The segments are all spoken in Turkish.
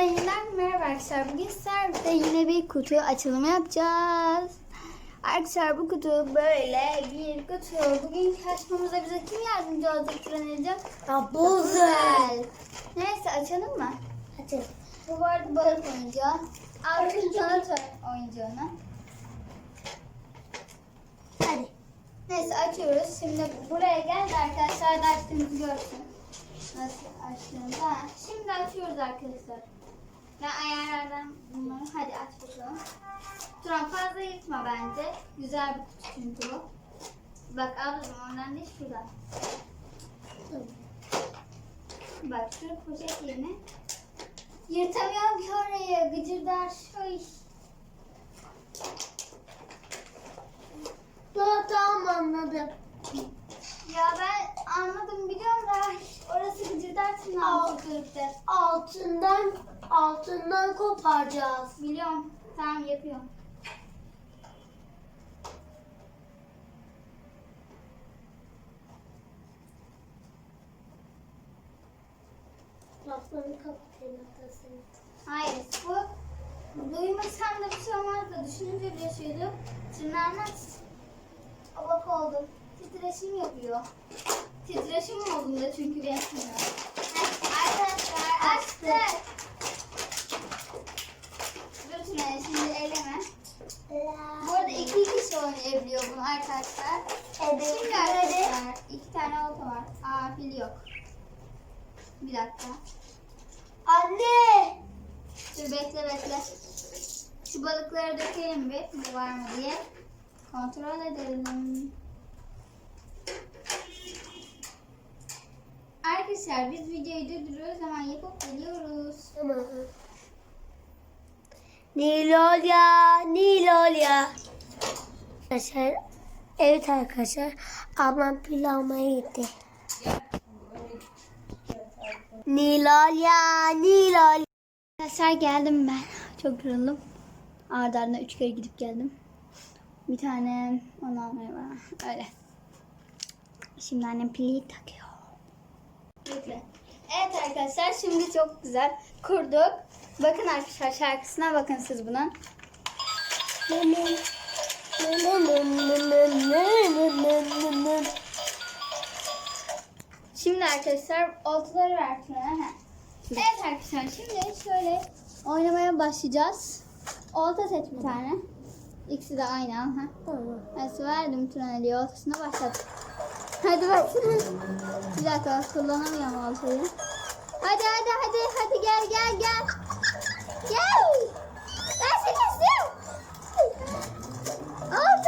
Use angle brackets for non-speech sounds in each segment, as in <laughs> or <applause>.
Yeniden merhaba arkadaşlar. Bugün sizlerle yine bir kutu açılımı yapacağız. Arkadaşlar bu kutu böyle bir kutu. Bugün açmamıza bize kim yardımcı olacak Turanel'cim? Rapunzel. Neyse açalım mı? Hadi. Bu vardı balık oyuncağı. Al çikolata oyuncağını. Hadi. Neyse açıyoruz. Şimdi buraya gel de arkadaşlar da açtığımızı görsün. Nasıl açtığımızı. Şimdi açıyoruz arkadaşlar. Ben ayarlardan bunları hadi aç bakalım. Turan fazla yırtma bence. Güzel bir kutu çünkü bu. Bak ablacığım oradan değil şuradan. Bak şu poşet yerine. Yırtamıyorum ki orayı. Gıcırdar. Oy. Tamam, tamam anladım. Ya ben anladım biliyorum da orası gıcırdarsın altı. Altından altından koparacağız. Biliyorum. Tamam yapıyorum. Laflarını kapatayım atasını. Hayır bu duymasam da bir şey olmaz da düşününce bile şeydi. Tırnağını aç. O bak oldu. Titreşim yapıyor. Titreşim olduğunda çünkü ben tırnağım. Arkadaşlar açtık. Tünay şimdi eleme. Bu arada iki kişi oynayabiliyor bunu arkadaşlar. Evet. Şimdi arkadaşlar iki tane olta var. Aa pil yok. Bir dakika. Anne. Dur bekle bekle. Şu balıkları dökelim bir. Bu var mı diye. Kontrol edelim. Arkadaşlar biz videoyu durduruyoruz hemen yapıp geliyoruz. Tamam. Nilolya, Nilolya. Arkadaşlar, evet arkadaşlar, ablam pil almaya gitti. Nilolya, Nilolya. Arkadaşlar geldim ben. Çok yoruldum. Arda üç kere gidip geldim. Bir tane onu almaya var. Öyle. Şimdi annem pili takıyor. Evet arkadaşlar şimdi çok güzel kurduk. Bakın arkadaşlar şarkısına bakın siz bunun. Şimdi arkadaşlar oltaları ver şuna. Heh. Evet arkadaşlar şimdi şöyle oynamaya başlayacağız. Olta seç bir tane. İkisi de aynı al. Ha. Tamam. Ben verdim Tuna'ya oltasına başlat. Hadi bak. bir dakika kullanamıyorum oltayı. Hadi hadi hadi hadi gel gel gel. Gel. Ben seni istiyorum. Olta gel.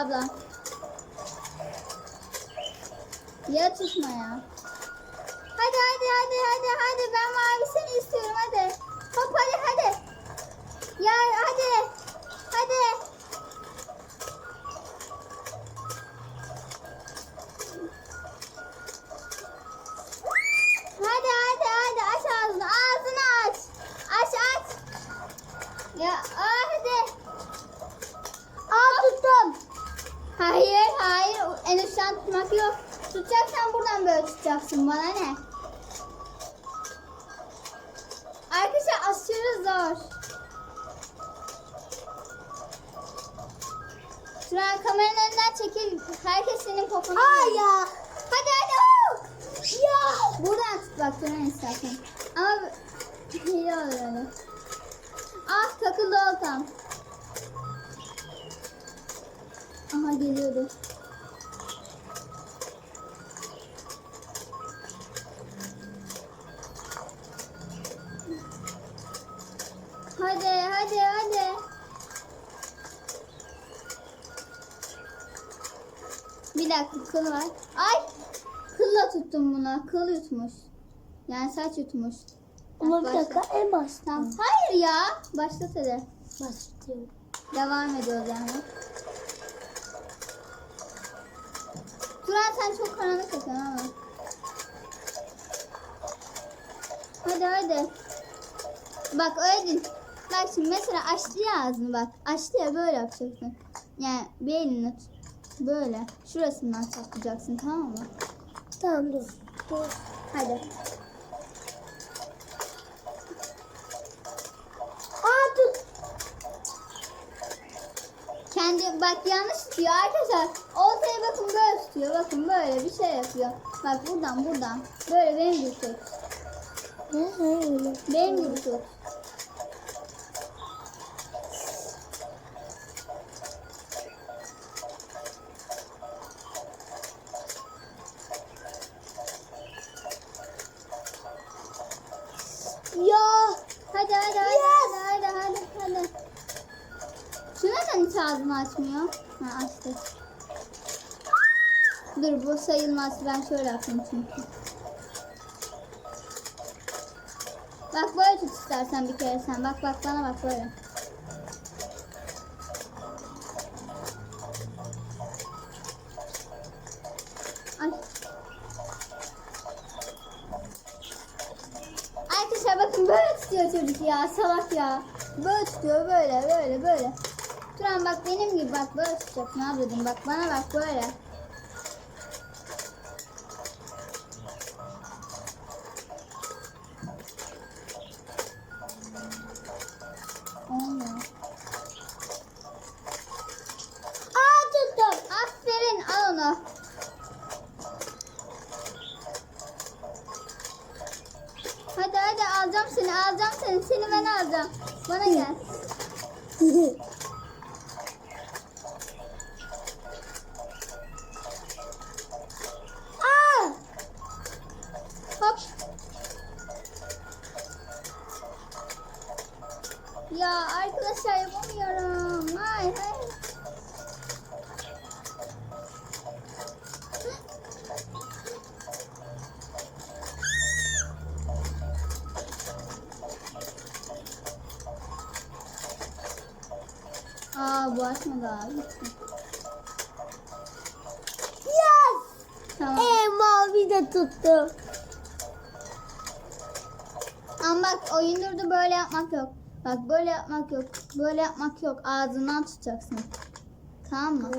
Abla. Ya tutma ya. Asıyoruz zor. Şuradan kameranın önünden çekil. Herkes senin poponu görüyor. ya. Hadi hadi. hop. Ya. Buradan tut bak Turan istersen. Ama iyi olur öyle. Ah takıldı oltam. Aha geliyordu. Bir dakika kıl var. Ay kılla tuttum bunu. Kıl yutmuş. Yani saç yutmuş. Ama bir dakika en baştan Tamam. Hayır ya. Başlat hadi. başlıyorum. Devam ediyoruz yani. Turan sen çok karanlık yapıyorsun ama. Hadi hadi. Bak öyle değil. Bak şimdi mesela açtı ya ağzını bak. Açtı ya böyle yapacaksın. Yani bir elini tut. Böyle. Şurasından saklayacaksın tamam mı? Tamam dur. Dur. Hadi. Aa tut. Kendi bak yanlış tutuyor arkadaşlar. Oltaya bakın böyle tutuyor. Bakın böyle bir şey yapıyor. Bak buradan buradan. Böyle benim gibi tut. Benim gibi tut. Ya. Hadi hadi hadi Yes. hadi hadi hadi hadi. Şu neden hiç ağzını açmıyor? Ha açtı. Dur bu sayılmaz. Ben şöyle yapayım çünkü. Bak böyle tut istersen bir kere sen. Bak bak bana bak böyle. Tutuyor çocuk ya salak ya. Böyle tutuyor böyle böyle böyle. Turan bak benim gibi bak böyle tutacaksın ablacığım bak bana bak böyle. Arkadaşlar yapamıyorum. Hayır hayır. Aa bu açmadı abi. Yes. Tamam. Ee, mavi de tuttum. Ama bak oyun durdu böyle yapmak yok. Bak böyle yapmak yok. Böyle yapmak yok. Ağzından tutacaksın. Tamam mı?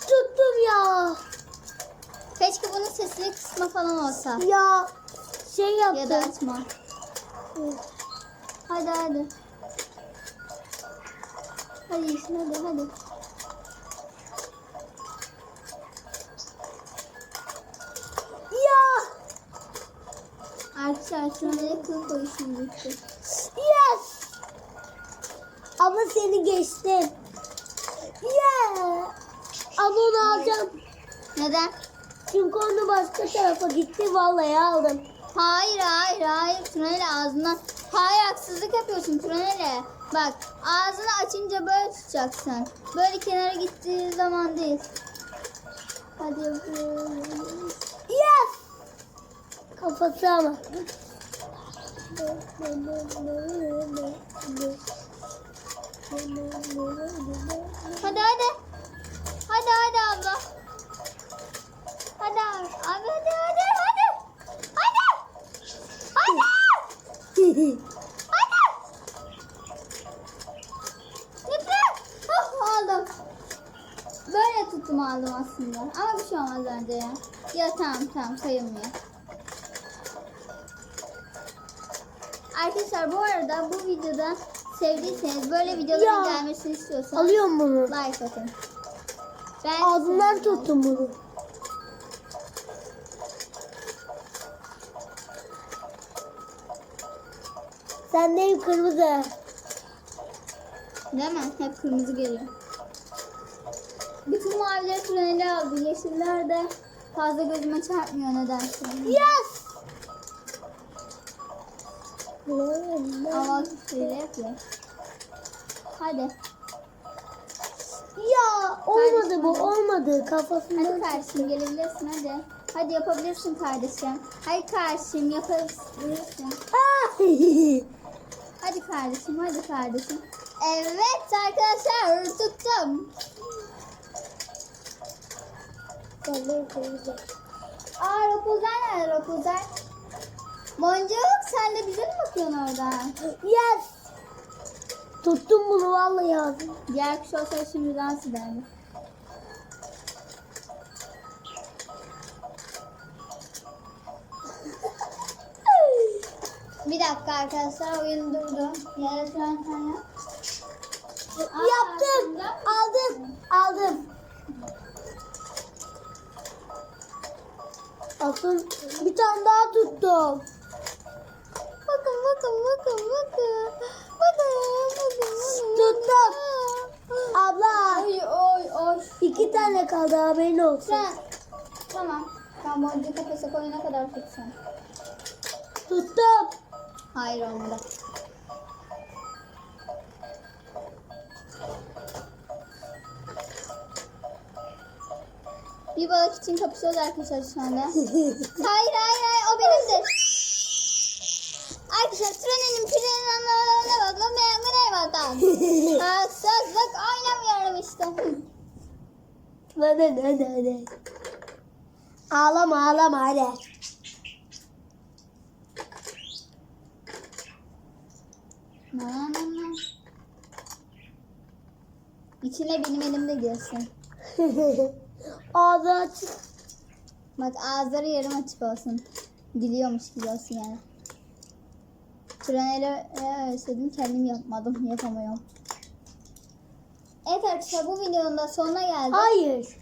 Tuttum ya. Keşke bunun sesli kısmı falan olsa. Ya şey Ya da yaptım. açma. Hadi hadi. Hadi hadi hadi. Arkadaşlar koyuşum bitti. Yes. Ama seni geçtim. Yeah. Ama onu alacağım. Neden? Çünkü onu başka tarafa gitti. Vallahi aldım. Hayır hayır hayır Tunele ağzından. Hayır haksızlık yapıyorsun Tunele. Bak ağzını açınca böyle tutacaksın. Böyle kenara gittiği zaman değil. Hadi yapıyorum. Yes. Kafası ama. Hadi hadi. Hadi hadi abla. Hadi abi. Abi hadi hadi hadi. Hadi. Hadi. Hadi. Bitti. Oh, aldım. Böyle tuttum aldım aslında. Ama bir şey olmaz bence ya. Ya tamam tamam sayılmıyor. Arkadaşlar bu arada bu videoda sevdiyseniz böyle videoların Ya. gelmesini istiyorsanız Alıyorum bunu. like atın. Ben Ağzından tuttum bunu. Sendeyim kırmızı. Değil mi? Hep kırmızı geliyor. Bütün mavileri tüneli aldı. Yeşiller de fazla gözüme çarpmıyor nedense. Yes. Ama şöyle yapıyor. Hadi. Ya olmadı bu olmadı Hadi kafasından. kardeşim gelebilirsin hadi. Hadi yapabilirsin kardeşim. Hadi kardeşim yapabilirsin. <laughs> Hadi kardeşim, hadi kardeşim. Evet arkadaşlar tuttum. Aa Rapunzel nerede Rapunzel? Boncuk sen de bize mi bakıyorsun oradan? yes. Tuttum bunu vallahi abi. Diğer kuş olsaydı şimdi dans ederdi. <laughs> Bir dakika arkadaşlar oyun durdu. Yaratan sen yap. Aa, Yaptım. yap. Aldım. Aldım. Bakın bir tane daha tuttum. Bakın bakın bakın bakın. Bakın. Tuttum. Abla. Oy oy oy. iki tane kaldı haberin olsun. Sen. Tamam. Ben boncuğu kafese koyana kadar tutsan. Tuttum. Hayır olmadı. Bir balık için kapışıyoruz arkadaşlar şu anda. Hayır hayır hayır o benimdir. Arkadaşlar trenin pirenin anlarına bakın beğenmene bakın. Haksızlık oynamıyorum işte. Hadi hadi hadi. Ağlama ağlama hadi. İçine benim elimde girsin. <laughs> Ağzı açık. Bak ağızları yarım açık olsun. Gülüyormuş gibi olsun yani. Treneri özledim kendim yapmadım. Yapamıyorum. Evet arkadaşlar bu videonun da sonuna geldik. Hayır.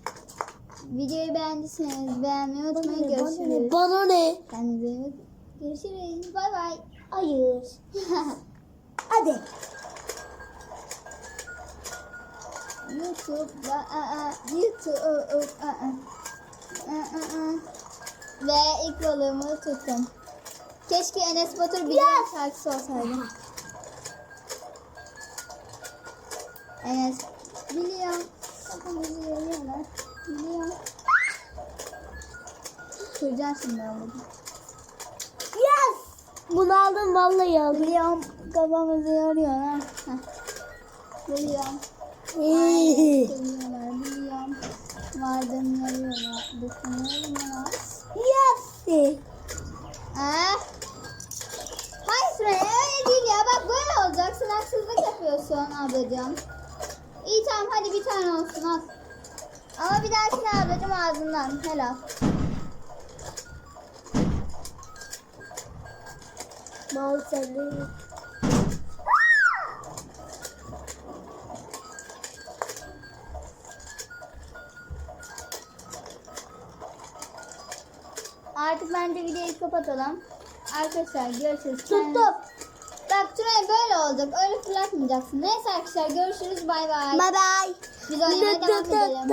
Videoyu beğendiyseniz beğenmeyi unutmayın. Bana ne? Görüşürüz. Bana ne? Kendinize. Görüşürüz. Bay bay. Hayır. <laughs> Hadi. YouTube, aa, aa, YouTube, aa. Aa, aa, aa. ve ilk balığımı tuttum. Keşke Enes Batur bir Yes. şarkısı olsaydı. Enes, biliyorum. Hepimizi görüyorlar. Biliyorum. Kıracağım şimdi onu. Yes. Bunu aldım vallahi aldım. Biliyorum, kafamızı yoruyorlar. Heh. Biliyorum. Yes. Seviyorlar, biliyorum. Vardım yarıyorlar, dokunuyorlar. Ah. Yapıyorsun ablacığım. İyi tamam hadi bir tane olsun al. Ama bir dahakine ablacığım ağzından. Helal. Mal sende. Artık bence videoyu kapatalım. Arkadaşlar görüşürüz. Tuttum. Süreyya böyle olacak. Öyle fırlatmayacaksın. Neyse arkadaşlar görüşürüz. Bay bay. Bye bye. Biz oynamaya devam edelim.